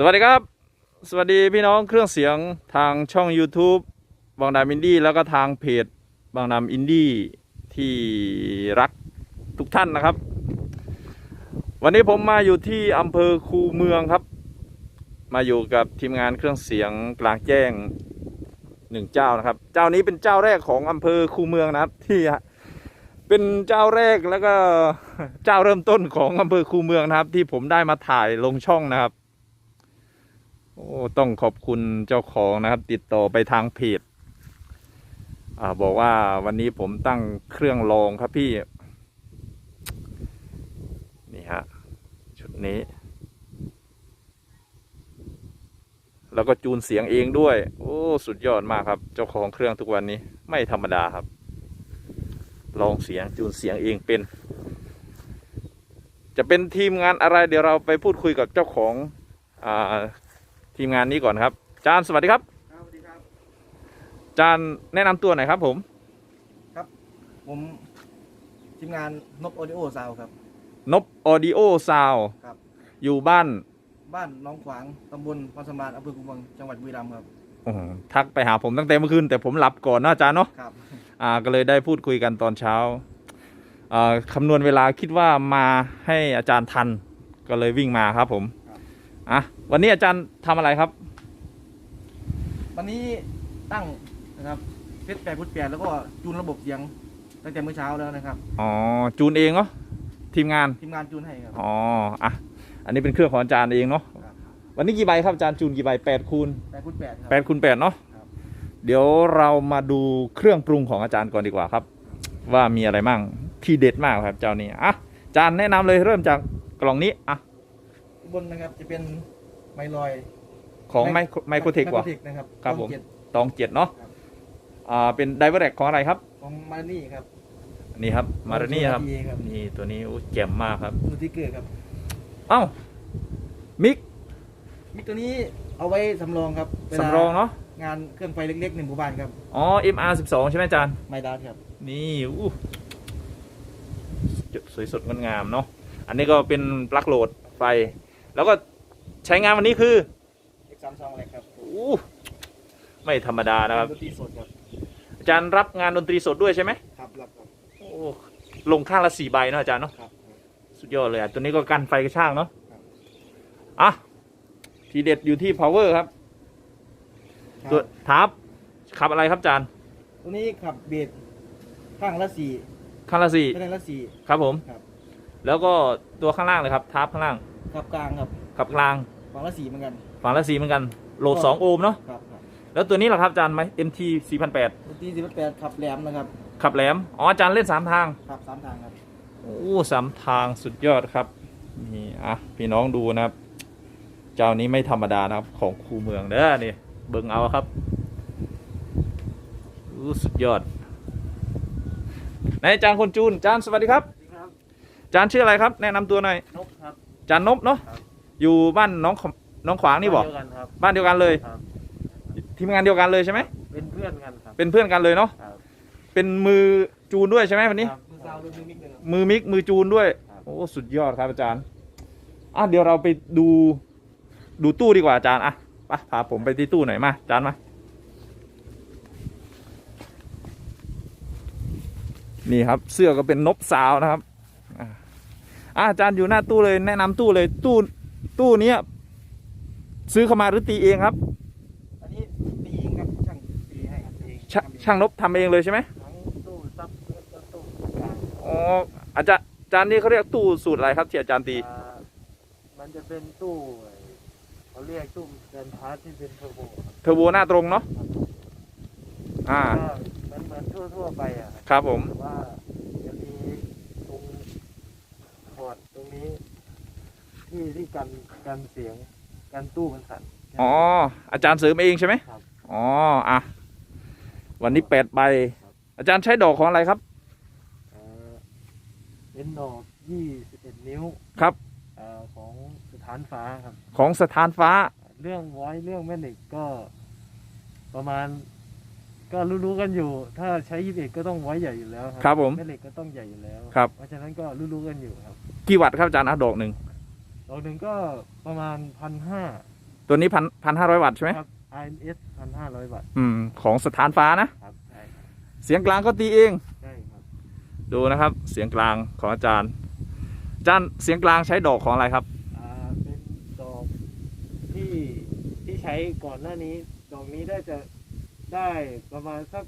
สวัสดีครับ สวัสดีพี่น้องเครื่องเสียงทางช่อง YouTube บางดามอินดี้แล้วก็ทางเพจบางดามอินดี้ที่รักทุกท่านนะครับ วันนี้ผมมาอยู่ที่อำเภอคูเมืองครับ มาอยู่กับทีมงานเครื่องเสียงกลางแจ้งหนึ่งเจ้านะครับ เจ้านี้เป็นเจ้าแรกของอำเภอคูเมืองนะครับ ที่เป็นเจ้าแรกแล้วก็เจ้าเริ่มต้นของอำเภอคูเมืองนะครับ ที่ผมได้มาถ่ายลงช่องนะครับ โอ้ต้องขอบคุณเจ้าของนะครับ ติดต่อไปทางเพจอ่าบอกว่าวันนี้ผมตั้งเครื่องรองครับพี่ นี่ฮะ ชุดนี้ แล้วก็จูนเสียงเองด้วย โอ้ สุดยอดมากครับ เจ้าของเครื่องทุกวันนี้ ไม่ธรรมดาครับ ลองเสียงจูนเสียงเองเป็น จะเป็นทีมงานอะไร เดี๋ยวเราไปพูดคุยกับเจ้าของอ่า ทีมงานนี้ก่อนครับ จานสวัสดีครับ ครับสวัสดีครับ จานแนะนำตัวหน่อยครับผม ผมทีมงานนกออดิโอซาวครับ นบออดิโอซาวครับ อยู่บ้านบ้านหน้องขวางตำบลพันสมานอำเภอกุมเมืองจังหวัดบุรีรัมย์ครับ อื้อหือทักไปหาผมตั้งแต่เมื่อคืน แต่ผมหลับก่อนนะอาจารย์เนาะ ครับ อ่าก็เลยได้พูดคุยกันตอนเช้าอ่าคำนวณเวลาคิดว่ามาให้อาจารย์ทัน ก็เลยวิ่งมาครับผม อะวันนี้อาจารย์ทำอะไรครับ วันนี้ตั้งนะครับเซตแปดพุทแปดแล้วก็จูนระบบเสียงตั้งแต่เมื่อเช้าแล้วนะครับ อ๋อจูนเองเนาะทีมงาน ทีมงานจูนให้ครับ อ๋ออะอันนี้เป็นเครื่องของอาจารย์เองเนาะครับ วันนี้กี่ใบครับอาจารย์จูนกี่ใบแปดคูณแปดพุทแปดครับ แปดคูณแปดเนาะครับ เดี๋ยวเรามาดูเครื่องปรุงของอาจารย์ก่อนดีกว่าครับ ว่ามีอะไรมั่งที่เด็ดมากครับเจ้านี้อะอาจารย์แนะนำเลยเริ่มจากกล่องนี้อะ บนนะครับ จะเป็นไมลอยของไมไมโครเทคว่ะไมโครเทคนะครับครับผมช่องเจ็ด ตองเจ็ดเนาะครับ อ่าเป็นไดเวอร์แรกของอะไรครับ ของมานี่ครับ นี่ครับมารานี่ครับครับ นี่ตัวนี้โอ้แจ่มมากครับ มูติเกอร์ครับเอ้ามิกมิกตัวนี้เอาไว้สำรองครับเวลาสำรองเนาะงานเครื่องไฟเล็กๆในหมู่บ้านครับอ๋อ MR 12ใช่ไหมอาจารย์ ไมดาครับ นี่อู้จุดสวยสดงดงามเนาะอันนี้ก็เป็นปลั๊กโหลดไฟ แล้วก็ใช้งานวันนี้คือเอ็กซ์ซัมซองอะไรครับอู้ไม่ธรรมดานะครับ ดนตรีสดครับอาจารย์รับงานดนตรีสดด้วยใช่ไหมครับรับครับโอ้ลงข้างละสี่ใบเนาะอาจารย์เนาะ ครับ สุดยอดเลยอะ ตัวนี้ก็กันไฟกระช่างเนาะ ครับ อะ ทีเด็ดอยู่ที่ power ครับตัวทับขับอะไรครับอาจารย์ตัวนี้ขับเบสข้างละสี่ข้างละสี่คะแนนละสี่ ครับผม ครับ แล้วก็ตัวข้างล่างเลยครับทับข้างล่างขับกลางครับขับกลาง ฝั่งละสี่เหมือนกัน ฝั่งละสี่เหมือนกัน โหลดสองโอห์มเนาะ ครับครับแล้วตัวนี้ล่ะครับอาจารย์ไหม MT 4008ดนตรีสิบแปดขับแหลมนะครับ ขับแหลม อ๋ออาจารย์เล่นสามทางขับสามทางครับ โอ้สามทางสุดยอดครับ นี่อะพี่น้องดูนะครับ เจ้านี้ไม่ธรรมดานะครับ ของคูเมืองเด้อนี่เบิ่งเอาครับอู้สุดยอดนายอาจารย์คนจูนอาจารย์สวัสดีครับครับอาจารย์ชื่ออะไรครับ แนะนำตัวหน่อย นกครับอา จารย์นบเนาะครับ อยู่บ้านน้องขน้องขวางนี่บอกเดียวกันครับบ้านเดียวกันเลย ครับทีมงานเดียวกันเลยใช่ไหมเป็นเพื่อนกันครับ เป็นเพื่อนกันเลยเนาะครับเป็นมือจูนด้วยใช่ไหมวันนี้ ครับ มือซาวด้วยมือมิกเลยครับ มือมิกมือจูนด้วย ครับ โอ้สุดยอดครับอาจารย์อะเดี๋ยวเราไปดูดูตู้ดีกว่าอาจารย์อะไปพาผมไปที่ตู้หน่อยมาอาจารย์มา นี่ครับเสื้อก็เป็นนบสาวนะครับอะ อะอาจารย์อยู่หน้าตู้เลยแนะนำตู้เลยตู้ตู้เนี้ยซื้อเข้ามาหรือตีเองครับ อันนี้ตีเองครับช่างตีให้ครับตีเองชาทำเองช่างนบทำเองเลยใช่ไหมทั้งตู้ซับแล้วก็ตู้กลางอ๋ออาจารย์อาจารย์นี่เขาเรียกตู้สูตรอะไรครับที่อาจารย์ตีอ่ามันจะเป็นตู้ไอ้เขาเรียกตู้เดินพาร์ทที่เป็นเทอร์โบครับเทอร์โบหน้าตรงเนาะอ่าก็มันเหมือนทั่วๆไปอะครับครับผมแต่ว่าจะมีตรงพ อร์ตตรงนี้ ที่ที่กันกันเสียงกันตู้มันสั่น อ๋อ อาจารย์เสริมเองใช่ไหมครับ อ๋อ อะ วันนี้แปดใบครับอาจารย์ใช้ดอกของอะไรครับ เอ่อเป็นดอก21นิ้วครับ เอ่อของสถานฟ้าครับ ของสถานฟ้า เรื่องไว้เรื่องแม่เหล็กก็ประมาณ ก็รู้ๆกันอยู่ ถ้าใช้ยี่สิบก็ต้องไว้ใหญ่อยู่แล้วครัครับผมแม่เหล็กก็ต้องใหญ่อยู่แล้วครับ เพราะฉะนั้นก็รู้ๆกันอยู่ครับ กี่วัตต์ครับอาจารย์อะดอกหนึ่งดอกหนึ่งก็ประมาณพันห้าตัวนี้พันพันห้าร้อยวัตต์ใช่ไหมครับ INS พันห้าร้อยวัตต์อืมของสถานฟ้านะครับใช่ครับเสียงกลางก็ตีเอง ใช่ครับดูนะครับ เสียงกลางของอาจารย์อาจารย์เสียงกลางใช้ดอกของอะไรครับ อ่าเป็นดอกที่ที่ใช้ก่อนหน้านี้ดอกนี้ได้จะ ได้ประมาณสัก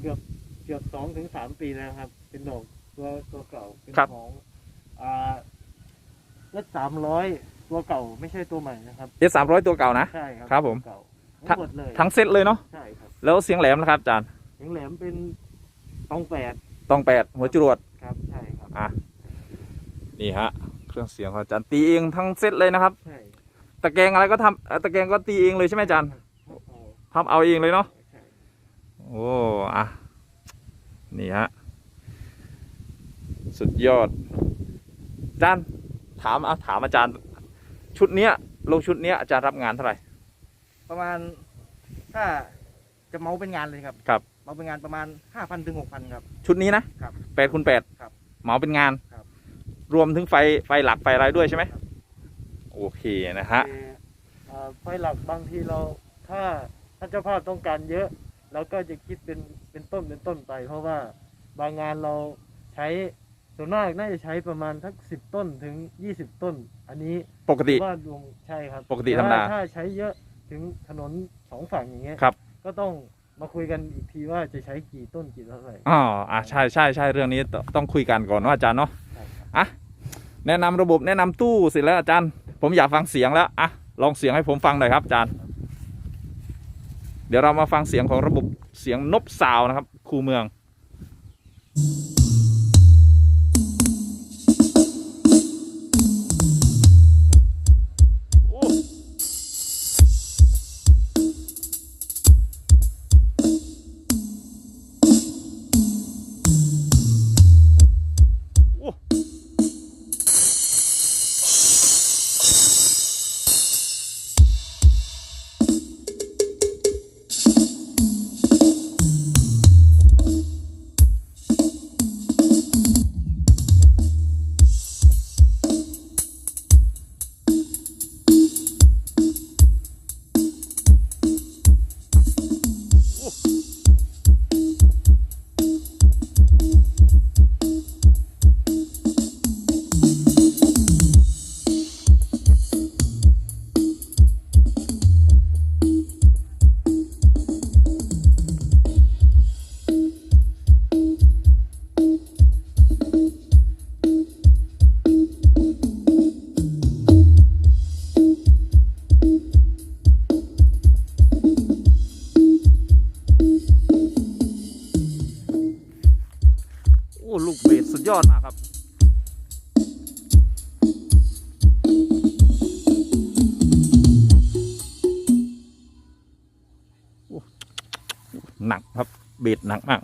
เกือบเกือบสองถึงสามปีแล้วครับ เป็นดอกตัวตัวเก่าเป็นครับ ของอ่าเอสามร้อยตัวเก่าไม่ใช่ตัวใหม่นะครับ เอสามร้อยตัวเก่านะ ใช่ครับครับผมตัวเก่าทั้ทั้งงหมดเลยทั้งเซตเลยเนาะ ใช่ครับแล้วเสียงแหลมนะครับอาจารย์เสียงแหลมเป็นตองแปดตองแปดหัวจรวด ครับใช่ครับอะ นี่ฮะ เครื่องเสียงของอาจารย์ตีเองทั้งเซตเลยนะครับ ใช่ตะแกรงอะไรก็ทำเอ่อตะแกรงก็ตีเองเลยใช่ไหมอาจารย์ ครับเอาทำเอาเองเลยเนาะใช่ โอ้อะนี่ฮะ สุดยอดอาจารย์ถามอะถามอาจารย์ ชุดเนี้ยลงชุดเนี้ยอาจารย์รับงานเท่าไหร่ ประมาณถ้าจะเมาเป็นงานเลยครับครับ เมาเป็นงานประมาณห้าพันถึงหกพันครับ ชุดนี้นะครับ แปดคูณแปดครับเหมาเป็นงานครับ รวมถึงไฟไฟหลักไฟอะไรด้วยใช่ไหมโอเคนะฮะแต่เอ่อไฟหลักบางทีเราถ้าถ้าเจ้าภาพต้องการเยอะ เราก็จะคิดเป็นเป็นต้นเป็นต้นไป เพราะว่าบางงานเราใช้ส่วนมากน่าจะใช้ประมาณทักสิบต้นถึงยี่สิบต้น อันนี้ปกติ ว่าดวงใช่ครับปกติธรรมดา แต่ว่ถ้าใช้เยอะถึงถนนสองฝั่งอย่างเงี้ยครับ ก็ต้องมาคุยกันอีกทีว่าจะใช้กี่ต้นกี่เท่าไหร่อ๋ออะใช่ใช่ใช่เรื่องนี้ตต้องคุยกันก่อนเนาะอาจารย์เนาะ ใช่ครับอะ แนะนำระบบแนะนำตู้เสร็จแล้วอาจารย์ ผมอยากฟังเสียงแล้ว อะ ลองเสียงให้ผมฟังหน่อยครับอาจารย์ เดี๋ยวเรามาฟังเสียงของระบบเสียงนบสาวน์นะครับ คูเมือง หนักครับเบสหนักมาก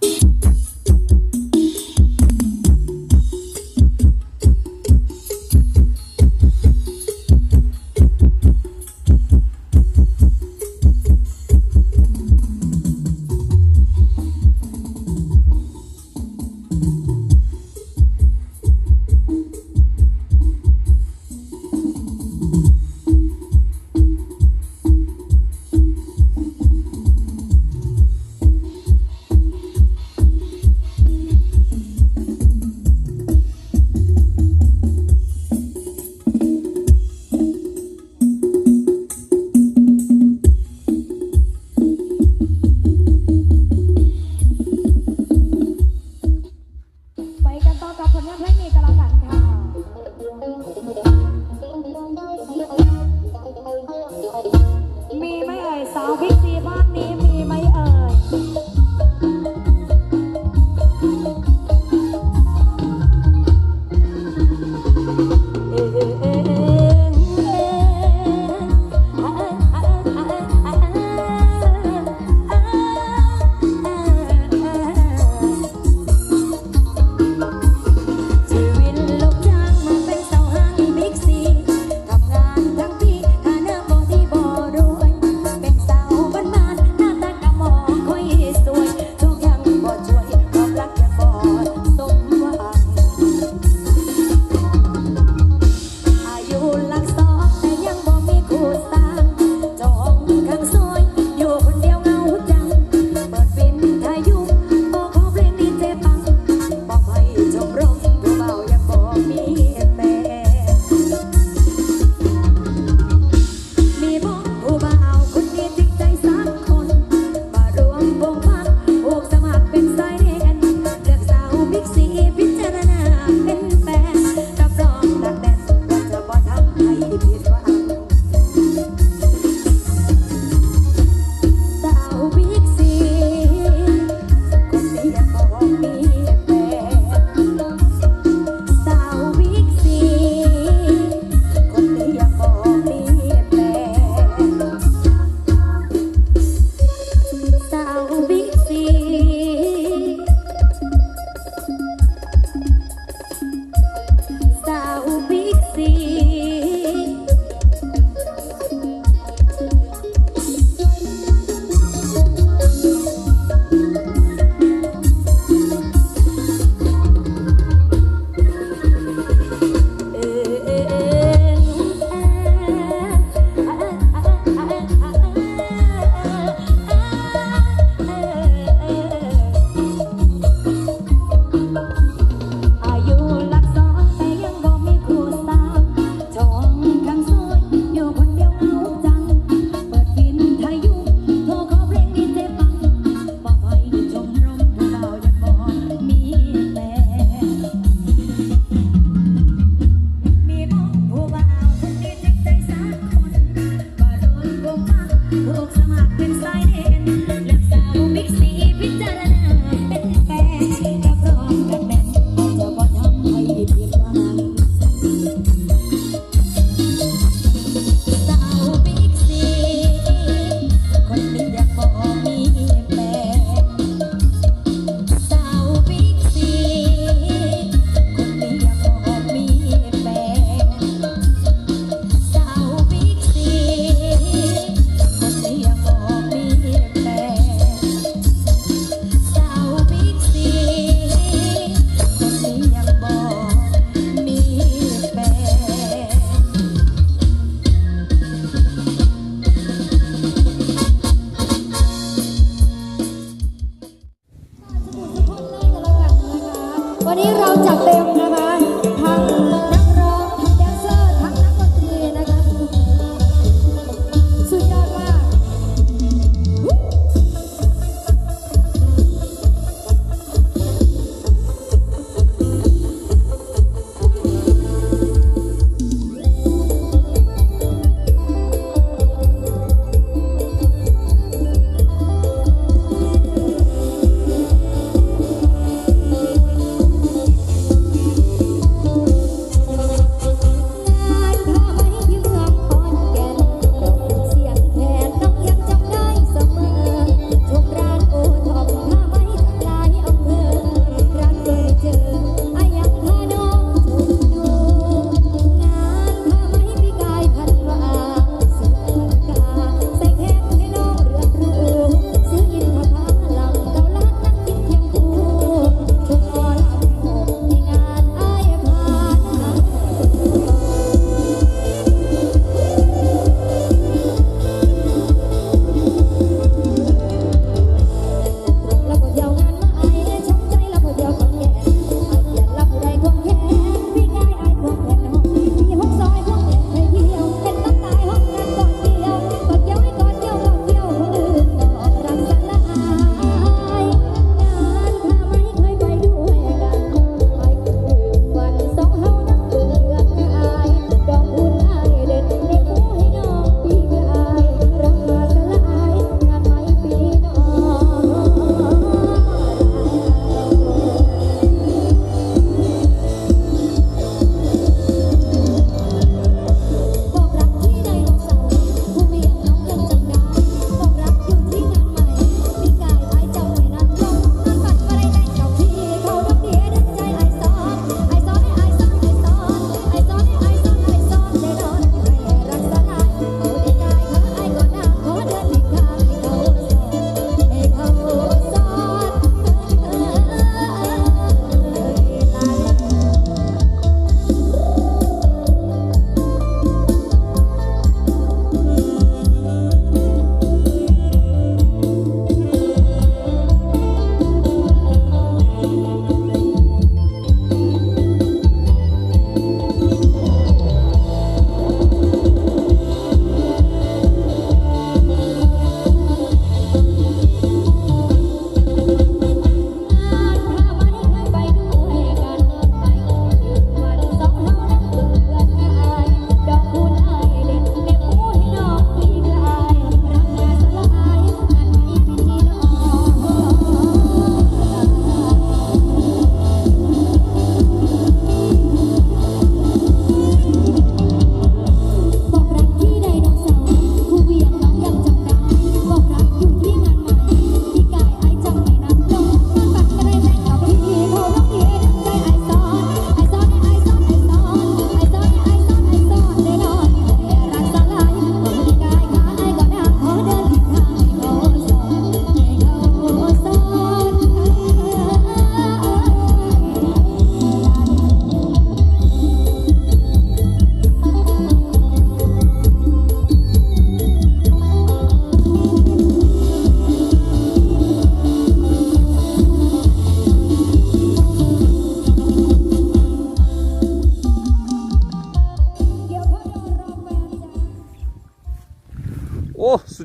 โลกสมัครเป็นสายเด่น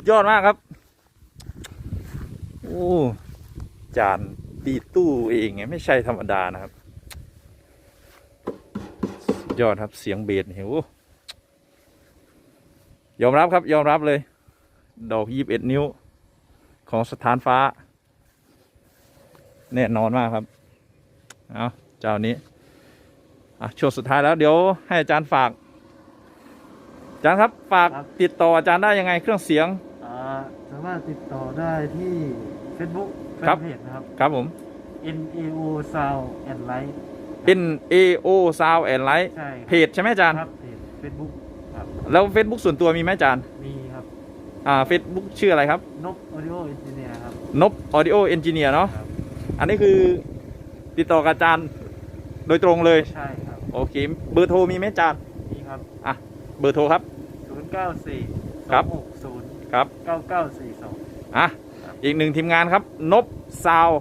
ยอดมากครับ โอ้จานตีตู้เองไงไม่ใช่ธรรมดานะครับสุดยอดครับเสียงเบสเนี่ยโอ้ยอมรับครับยอมรับเลย ดอกยีบเอ็ดนิ้ว ของสถานฟ้า แน่นอนมากครับ เอาเจ้านี้อะช่วงสุดท้ายแล้วเดี๋ยวให้อาจารย์ฝากอาจารย์ครับฝากครับติดต่ออาจารย์ได้ยังไงเครื่องเสียงอ่า สามารถติดต่อได้ที่ Facebook แฟครันบเพจนะครับ ครับผม N A O Sound and Light N A O Sound and Light ใช่เพจใช่ไหมอาจารย์ ครับเพจ Facebook ครับ แล้ว Facebook ส่วนตัวมีไหมอาจารย์ มีครับ อ่า Facebook ชื่ออะไรครับนก Audio Engineer ครับ นบ Audio Engineer เนาะ ครับ อันนี้คือติดต่อกับอาจารย์โดยตรงเลย ใช่ครับ โอเค เบอร์โทรมีไหมอาจารย์มีครับ เบอร์โทรครับ 094 ครับ 260 ครับ9942อะ ครับ อีกหนึ่งทีมงานครับ นบ Sound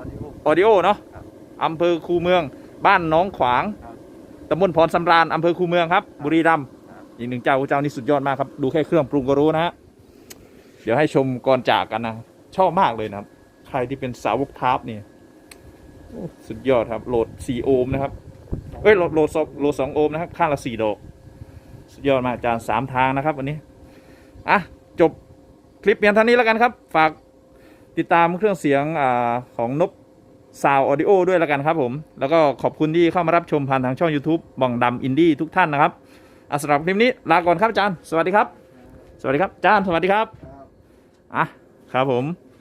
Audio Audio เนาะครับอำเภอคูเมือง บ้านหน้องขวางครับตำบลพรสำราญอำเภอคูเมืองครับ บุรีรัมย์ครับ อีกหนึ่งเจ้าเจ้านี่สุดยอดมากครับ ดูแค่เครื่องปรุงก็รู้นะฮะ เดี๋ยวให้ชมก่อนจากกันนะ ชอบมากเลยนะครับ ใครที่เป็นสาวกทาร์ปเนี่ยโอ้สุดยอดครับ โหลด 4 โอห์มนะครับ เอ้ยโหลดโหลดสองโหลดสองโอห์มนะครับ ข้างละสี่ดอก สุดยอดมากอาจารย์สามทางนะครับ วันนี้ อะ จบคลิปเพียงเท่านี้แล้วกันครับ ฝากติดตามเครื่องเสียงอของนบซาวออดิโอด้วยแล้วกันครับผม แล้วก็ขอบคุณที่เข้ามารับชมผ่านทางช่อง YouTube บองดำอินดี้ทุกท่านนะครับอสำหรับคลิปนี้ลาก่อนครับอาจารย์ สวัสดีครับ สวัสดีครับอาจารย์ สวัสดีครับ อะ ครับผม